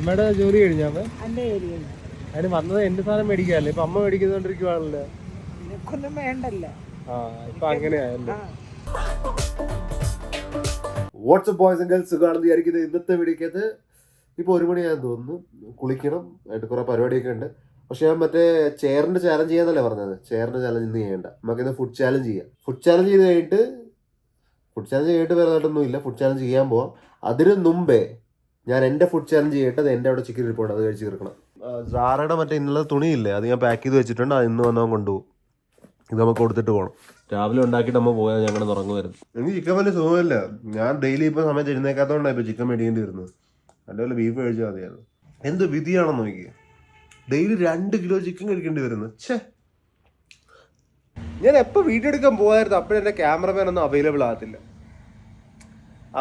അമ്മയുടെ ജോലി കഴിഞ്ഞാ അമ്മ? അതിന് വന്നത് എന്റെ സാധനം മേടിക്കാല്ലേ? ഇപ്പൊ അമ്മ മേടിക്കുന്നോണ്ടിരിക്കുവാണല്ലോ. നിനക്കൊന്നും വേണ്ടല്ലോ. ആ ഇപ്പൊ അങ്ങനെയായല്ലോ ആ. വാട്സപ്പ് ബോയ്സ് ആൻഡ് ഗേൾസ് സുഖമാണെന്ന് വിചാരിക്കുന്നത് ഇന്നത്തെ വീഡിയോക്കകത്ത് ഇപ്പോൾ ഒരു മണിയാന്ന് തോന്നുന്നു. കുളിക്കണം. ആയിട്ട് കുറേ പരിപാടിയൊക്കെ ഉണ്ട്. പക്ഷെ ഞാൻ മറ്റേ ചെയറിന്റെ ചാലഞ്ച് ചെയ്യാന്നല്ലേ പറഞ്ഞത്? ചെയറിന്റെ ചാലഞ്ച് ഇന്ന് ചെയ്യണ്ട. നമുക്ക് ഇന്ന് ഫുഡ് ചാലഞ്ച് ചെയ്യാം. ഫുഡ് ചാലഞ്ച് ചെയ്ത് കഴിഞ്ഞിട്ട് ഫുഡ് ചാലഞ്ച് ചെയ്തിട്ട് വേറെ ആയിട്ടൊന്നും ഇല്ല ഫുഡ് ചാലഞ്ച് ചെയ്യാൻ പോവാം. അതിന് മുമ്പേ ഞാൻ എന്റെ ഫുഡ് ചാലഞ്ച് ചെയ്യട്ടെ അത് എന്റെ അവിടെ ചിക്കൻ റിപ്പോർട്ട് അത് കഴിച്ച് തീർക്കണം. സാറയുടെ മറ്റേ ഇന്നലെ തുണിയില്ലേ അത് ഞാൻ പാക്ക് ചെയ്ത് വെച്ചിട്ടുണ്ട് അത് ഇന്ന് വന്നവൻ കൊണ്ടുപോകും. ഇത് നമുക്ക് കൊടുത്തിട്ട് പോകണം രാവിലെ ഉണ്ടാക്കിട്ട് നമ്മൾ പോയാൽ ഞങ്ങൾ ഉറങ്ങുമായിരുന്നു. എനിക്ക് ചിക്കൻ വലിയ സുഖമില്ല. ഞാൻ ഡെയിലി ഇപ്പൊ സമയത്ത് എഴുന്നേക്കാത്തതുകൊണ്ടാണ് ഇപ്പൊ ചിക്കൻ മേടിക്കേണ്ടി വരുന്നത് അതുപോലെ ബീഫ് കഴിച്ചാൽ മതിയായിരുന്നു. എന്ത് വിധിയാണെന്ന് നോക്കി ഡെയിലി രണ്ട് കിലോ ചിക്കൻ കഴിക്കേണ്ടി വരുന്നു. ഛേ. ഞാൻ എപ്പോ വീഡിയോ എടുക്കാൻ പോകായിരുന്നു അപ്പോഴെന്റെ ക്യാമറമാൻ ഒന്നും അവൈലബിൾ ആകത്തില്ല.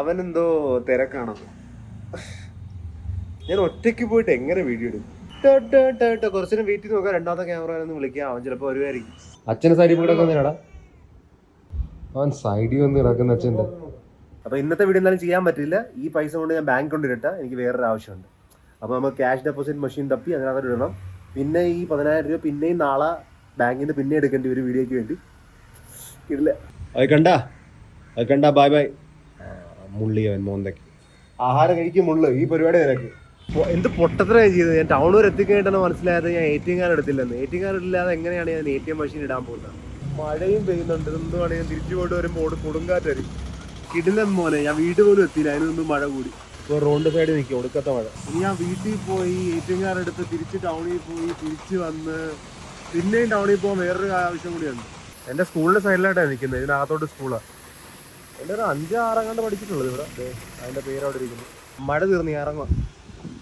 അവനെന്തോ തിരക്കാണെന്ന് ഞാൻ ഒറ്റയ്ക്ക് പോയിട്ട് എങ്ങനെ വീഡിയോ എടുക്കും? കുറച്ചിനും വീട്ടിൽ നോക്കാം രണ്ടാമത്തെ ക്യാമറ ഒന്ന് വിളിക്കാം. അവൻ ചിലപ്പോൾ വരുമായിരിക്കും അച്ഛനെ സൈഡിൽ കൂടെ വന്നിടാ അവൻ സൈഡിൽ വന്ന് കിടക്കുന്ന അച്ഛന്റെ. അപ്പൊ ഇന്നത്തെ വീഡിയോ എന്തായാലും ചെയ്യാൻ പറ്റില്ല. ഈ പൈസ കൊണ്ട് ഞാൻ ബാങ്ക് കൊണ്ടിരട്ടെ എനിക്ക് വേറൊരു ആവശ്യമുണ്ട്. അപ്പൊ നമുക്ക് ക്യാഷ് ഡെപ്പോസിറ്റ് മെഷീൻ തപ്പി അതിനകത്ത് ഇടണം. പിന്നെ ഈ പതിനായിരം രൂപ പിന്നെയും നാളെ ബാങ്കിൽ നിന്ന് പിന്നെ എടുക്കേണ്ടി ഒരു വീഡിയോക്ക് വേണ്ടി. ഇല്ല. അത് കണ്ട? അത് കണ്ട. ബൈ ബൈ മുള്ളിയവൻ മോന്തയ്ക്ക്. ആഹാരം കഴിക്കും മുള്ളു ഈ പരിപാടി നിനക്ക്. എന്ത് പൊട്ടത്തിനാണ് ചെയ്തത്? ഞാൻ ടൗൺ വരെ എത്തിക്കഴിഞ്ഞിട്ടാണ് മനസ്സിലായത്. ഞാൻ എ ടി എം കാർഡ് എടുത്തില്ലെന്ന് എ ടി എം കാർഡ് ഇല്ലാതെ എങ്ങനെയാണ് ഞാൻ എ ടി എം മെഷീൻ ഇടാൻ പോകുന്നത്? മഴയും പെയ്യുന്നുണ്ട്. എന്തുമാണ് ഞാൻ തിരിച്ചു പോയിട്ട് വരുമ്പോൾ കൊടുങ്കാറ്റരി കിടിലം മോനെ. ഞാൻ വീട് പോലും എത്തിയില്ല. അതിനൊന്നും മഴ കൂടി. ഇപ്പോൾ റോഡ് സൈഡിൽ നിൽക്കും ഒടുക്കത്തെ മഴ. ഇനി ഞാൻ വീട്ടിൽ പോയി എ ടി എം കാർഡ് എടുത്ത് തിരിച്ച് ടൗണിൽ പോയി തിരിച്ച് വന്ന് പിന്നെയും ടൗണിൽ പോകാൻ വേറൊരു ആവശ്യം കൂടിയുണ്ട് എന്റെ സ്കൂളിന്റെ സൈഡിലായിട്ടാണ് നിൽക്കുന്നത് ഇതിനകത്തോട്ട് സ്കൂളാണ് എന്റെ ഒരു അഞ്ച് ആറാം കണ്ട് പഠിച്ചിട്ടുള്ളത് ഇവിടെ. അതിന്റെ പേര് അവിടെ ഇരിക്കുന്നു. മഴ തീർന്നു ഇറങ്ങുക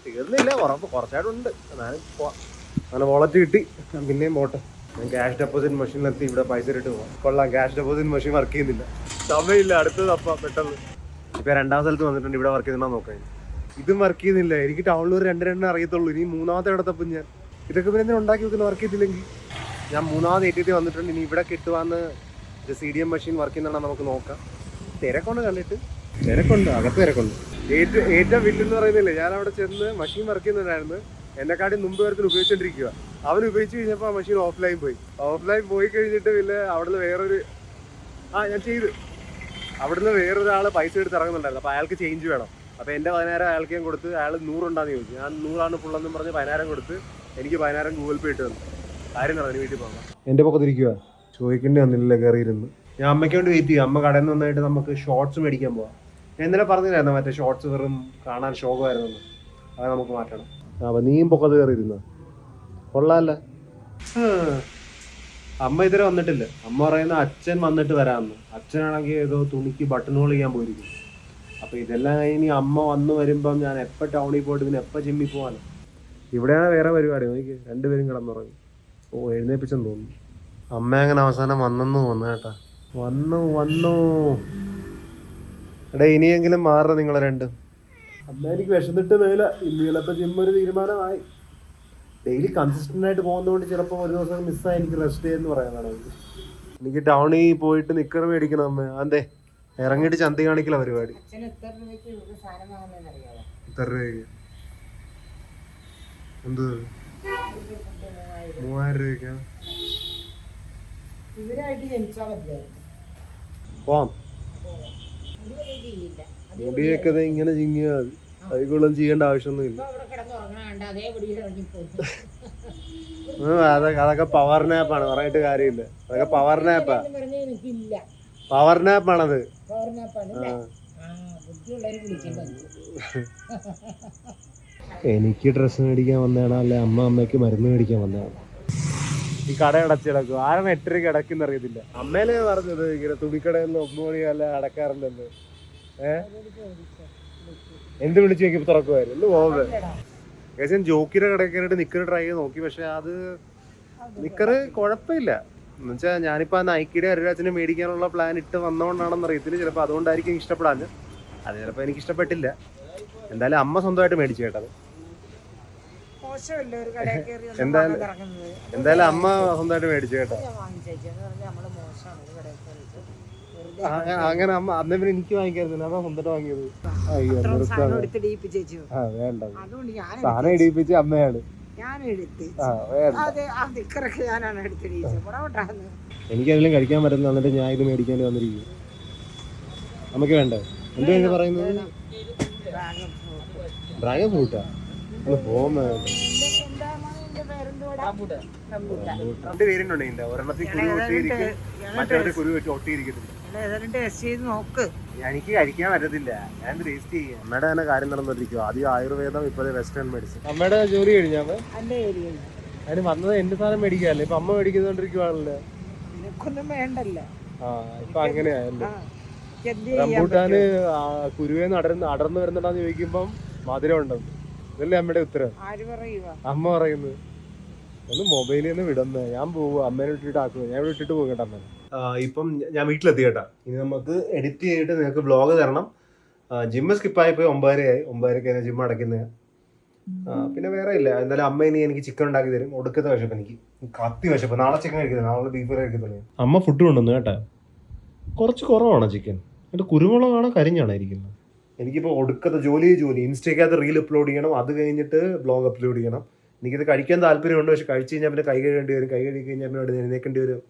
തീർന്നില്ല ഉറപ്പ് കുറച്ചായിട്ടുണ്ട്. എന്നാലും പോവാം. അങ്ങനെ വോളറ്റ് കിട്ടി. പിന്നെയും പോട്ടെ. ഞാൻ ക്യാഷ് ഡെപ്പോസിറ്റ് മെഷീനിലെത്തി ഇവിടെ പൈസ ഇട്ട് പോവാം. കൊള്ളാം ക്യാഷ് ഡെപ്പോസിറ്റ് മെഷീൻ വർക്ക് ചെയ്യുന്നില്ല. സമയമില്ല അടുത്തത് അപ്പ പെട്ടെന്ന്. ഇപ്പൊ രണ്ടാം സ്ഥലത്ത് വന്നിട്ടുണ്ട് ഇവിടെ വർക്ക് ചെയ്യുന്ന നോക്കാൻ ഇതും വർക്ക് ചെയ്യുന്നില്ല. എനിക്ക് ഒരു രണ്ട് രണ്ടെണ്ണം അറിയത്തുള്ളൂ. ഇനി മൂന്നാമത്തെ ഇടത്തപ്പം ഞാൻ. ഇതൊക്കെ പിന്നെ എന്തിനാ ഉണ്ടാക്കി വെക്കുന്ന വർക്ക് ചെയ്തില്ലെങ്കിൽ ഞാൻ മൂന്നാമത് ടി വന്നിട്ടുണ്ട്. ഇനി ഇവിടെ കിട്ടുവാന്ന് C D M machine work ചെയ്യുന്നതാണ് നമുക്ക് നോക്കാം. തിരക്കൊണ്ട് കണ്ടിട്ട്. തിരക്കുണ്ട് അകത്ത് തിരക്കുണ്ട്. ഏറ്റവും ഏറ്റവും വില്ലെന്ന് പറയുന്നില്ലേ ഞാൻ അവിടെ ചെന്ന് മഷീൻ വർക്ക് ചെയ്യുന്നുണ്ടായിരുന്നു എന്നെക്കാട്ടി മുമ്പ് വരത്തിൽ ഉപയോഗിച്ചോണ്ടിരിക്കുക അവൻ ഉപയോഗിച്ച് കഴിഞ്ഞപ്പോൾ ആ മഷീൻ ഓഫ്ലൈൻ പോയി. ഓഫ്ലൈൻ പോയി കഴിഞ്ഞിട്ട് പിന്നെ അവിടുന്ന് വേറൊരു ആ ഞാൻ ചെയ്ത്. അവിടുന്ന് വേറൊരാൾ പൈസ എടുത്ത് ഇറങ്ങുന്നുണ്ടായിരുന്നു. അപ്പോൾ അയാൾക്ക് ചേഞ്ച് വേണം. അപ്പോൾ എന്റെ പതിനായിരം അയാൾക്ക് ഞാൻ കൊടുത്ത് അയാൾ നൂറുണ്ടാന്ന് ചോദിച്ചു. ഞാൻ നൂറാണ് ഫുള്ളെന്നും പറഞ്ഞ് പതിനായിരം കൊടുത്ത് എനിക്ക് പതിനായിരം ഗൂഗിൾ പേ ഇട്ട് തന്നു. കാര്യം നടന്നു വീട്ടിൽ പോകാം. എന്റെ പക്കത്തിരിക്കുക ചോദിക്കേണ്ടി വന്നില്ല കയറിയിരുന്ന്. ഞാൻ അമ്മയ്ക്ക് വേണ്ടി വെയിറ്റ് ചെയ്യും. അമ്മ കടയിൽ നിന്ന് വന്നിട്ട് നമുക്ക് ഷോർട്സ് മേടിക്കാൻ പോവാം. ഞാൻ ഇന്നലെ പറഞ്ഞില്ലായിരുന്നു? മറ്റേ ഷോർട്സ് വെറും കാണാൻ ശോകമായിരുന്നു അത് നമുക്ക് മാറ്റണം. അപ്പൊ നീയും പൊക്കത്ത് കയറിയിരുന്ന? കൊള്ളാല്ല അമ്മ ഇതുവരെ വന്നിട്ടില്ല. അമ്മ പറയുന്ന അച്ഛൻ വന്നിട്ട് വരാമെന്ന്. അച്ഛനാണെങ്കിൽ ഏതോ തുണിക്ക് ബട്ടൺ ഹോൾ ചെയ്യാൻ പോയിരിക്കും അപ്പൊ ഇതെല്ലാം ഇനി അമ്മ വന്നു വരുമ്പം ഞാൻ എപ്പോ ടൗണിൽ പോയിട്ട് പിന്നെ എപ്പോ ജിമ്മിൽ പോവാനോ? ഇവിടെയാണ് വേറെ പരിപാടി. നോക്കി രണ്ടുപേരും കിടന്നുറങ്ങി. ഓ എഴുന്നേപ്പിച്ചെന്ന് തോന്നുന്നു. അമ്മ അങ്ങനെ അവസാനം വന്നെന്ന് തോന്നുന്നു കേട്ടാ. വന്നു വന്നു. എടാ ഇനിയെങ്കിലും മാറ നിങ്ങൾ രണ്ടും. അമ്മ എനിക്ക് വിശന്നിട്ട് മേല. ഇന്ന് ചിലപ്പോൾ ജിം ഒരു തീരുമാനമായി. ഡെയിലി കൺസിസ്റ്റന്റ് ആയിട്ട് പോകുന്നതുകൊണ്ട് ചിലപ്പോൾ ഒരു ദിവസം മിസ്സായി എനിക്ക് റെസ്റ്റ് എന്ന് പറയാനാണ്. എനിക്ക് ടൗണിൽ പോയിട്ട് നിക്കർ മേടിക്കണം അമ്മ. അതെ ഇറങ്ങിയിട്ട് ചന്തി കാണിക്കല പരിപാടി. എത്ര രൂപയ്ക്ക് എന്ത്? മൂവായിരം രൂപയ്ക്കാ. ഇവരായിട്ട് ജനിച്ചാൽ മതിയായിരുന്നു. പോവാം. മുടിയൊക്കെ ഇങ്ങനെ ചിങ്ങിയാൽ മതി. അതിക്കൊള്ളും ചെയ്യേണ്ട ആവശ്യമൊന്നുമില്ല. അതൊക്കെ അതൊക്കെ പവർ നാപ്പാണ് പറഞ്ഞിട്ട് കാര്യമില്ല. അതൊക്കെ പവർ നാപ്പാ പവർ നാപ്പാണത് എനിക്ക് ഡ്രസ്സ് മേടിക്കാൻ വന്നതാണ്. അല്ലെ അമ്മ അമ്മയ്ക്ക് മരുന്ന് മേടിക്കാൻ വന്നതാണ്. ഈ കട അടച്ച് കിടക്കും ആരാണ് എട്ടരയ്ക്ക് അടക്കുന്ന അറിയത്തില്ല. അമ്മേലെ പറഞ്ഞത് ഇങ്ങനെ തുണിക്കടയിൽ ഒമ്പത് മണി അല്ല അടക്കാറുണ്ടെന്ന്. ഏഹ് എന്ത് വിളിച്ചു നോക്കിയപ്പോ തുറക്കുമായിരുന്നു പോകുന്നത് ഏകദേശം ജോക്കിയുടെ കടക്കാനായിട്ട് നിക്കറ് നിക്കർ ട്രൈ ചെയ്ത് നോക്കി. പക്ഷെ അത് നിക്കറ് കുഴപ്പമില്ല. എന്നുവെച്ചാൽ ഞാനിപ്പോൾ ആ നൈക്കിയുടെ അരുരാജനെ മേടിക്കാനുള്ള പ്ലാൻ ഇട്ട് വന്നതുകൊണ്ടാണെന്ന് അറിയത്തില്ല. ചിലപ്പോൾ അതുകൊണ്ടായിരിക്കും ഇഷ്ടപ്പെടാൻ അത് ചിലപ്പോൾ എനിക്ക് ഇഷ്ടപ്പെട്ടില്ല എന്തായാലും അമ്മ സ്വന്തമായിട്ട് മേടിച്ചു കേട്ടത് മോശമല്ല ഒരു കടയിൽ കയറി ഒന്ന് എന്തായാലും- എന്തായാലും അമ്മ സ്വന്തമായിട്ട് മേടിച്ചു കേട്ടോ. അങ്ങനെ- അമ്മ അന്നേ പിന്നെ എനിക്ക് വാങ്ങിക്കായിരുന്നു അമ്മ സ്വന്തമായിട്ട് വാങ്ങിയത്. അയ്യോ വേണ്ട. സാധനം ഇടിപ്പിച്ച് അമ്മയാണ്. എനിക്കതിലും കഴിക്കാൻ പറ്റുന്ന എന്നിട്ട് ഞാൻ ഇത് മേടിക്കാൻ വന്നിരിക്കും നമുക്ക് വേണ്ടേ? എന്താ ഇത് പറയുന്നത്? ഡ്രാഗൺ ഫ്രൂട്ട് രണ്ട് പേരുണ്ട് ഇതിന്റെ ഒരെണ്ണത്തിൽ കുരു ഒട്ടിയിരിക്കും മറ്റേ കുരു വെച്ച് എനിക്ക് കഴിക്കാൻ പറ്റത്തില്ല. ഞാൻ ടേസ്റ്റ് ചെയ്യാം. അമ്മയുടെ തന്നെ കാര്യം നടന്നിരിക്കും ആദ്യം ആയുർവേദം ഇപ്പോഴത്തെ വെസ്റ്റേൺ മെഡിസിൻ അമ്മയുടെ ജോലി ഏരിയ അതിന് വന്നത് എന്റെ സാധനം മേടിക്കാല്ലേ ഇപ്പൊ അമ്മ മേടിക്കുന്നോണ്ടിരിക്കുവാണല്ലോ. നിനക്കൊന്നും വേണ്ടല്ലോ. ആ ഇപ്പൊ അങ്ങനെയായല്ലോ റംബൂട്ടാന് കുരുവേ അടർന്ന് അടർന്നു വരുന്നുണ്ടാന്ന് ചോദിക്കുമ്പം മധുരം ഉണ്ടെന്ന് ഇതല്ലേ അമ്മയുടെ ഉത്തരം? അമ്മ പറയുന്നത്. ഒന്ന് മൊബൈലിൽ നിന്ന് വിടുന്നത് ഞാൻ പോവുക അമ്മേനെ വിട്ടിട്ട് ആക്കുക ഞാൻ ഇവിടെ ഇട്ടിട്ട് അമ്മ. കേട്ടോ അമ്മേനെ ഇപ്പം ഞാൻ വീട്ടിലെത്തി കേട്ടാ. ഇനി നമുക്ക് എഡിറ്റ് ചെയ്തിട്ട് നിങ്ങൾക്ക് ബ്ലോഗ് തരണം. ജിമ്മ് സ്കിപ്പായിപ്പോയി ഒമ്പതരയായി ഒമ്പതരക്ക് തന്നെ ജിമ്മ് അടയ്ക്കുന്നത് പിന്നെ വേറെ ഇല്ല. എന്തായാലും അമ്മ ഇനി എനിക്ക് ചിക്കൻ ഉണ്ടാക്കി തരും. ഒടുക്കത്തെ വിശപ്പ് എനിക്ക്. കത്തി വിശപ്പ്. നാളെ ചിക്കൻ കഴിക്കുന്നത് നാളെ ബീഫ് കഴിക്കുന്നത് അമ്മ ഫുഡ് കൊണ്ടുവന്നു കേട്ടാ. കുറച്ച് കുറവാണ് ചിക്കൻ എന്നിട്ട് കുരുമുളകാണോ കരിഞ്ഞാണോ ഇരിക്കുന്നത്? എനിക്കിപ്പോൾ ഒടുക്കത്തെ ജോലി ജോലി. ഇൻസ്റ്റയ്ക്കകത്ത് റീൽ അപ്ലോഡ് ചെയ്യണം അത് കഴിഞ്ഞിട്ട് ബ്ലോഗ് അപ്ലോഡ് ചെയ്യണം. എനിക്കിത് കഴിക്കാൻ താല്പര്യമുണ്ട് പക്ഷെ കഴിച്ച് കഴിഞ്ഞാൽ പിന്നെ കൈ കഴുകേണ്ടി വരും. കൈ കഴുകി കഴിഞ്ഞാൽ പിന്നെ എഴുന്നേക്കേണ്ടി വരും.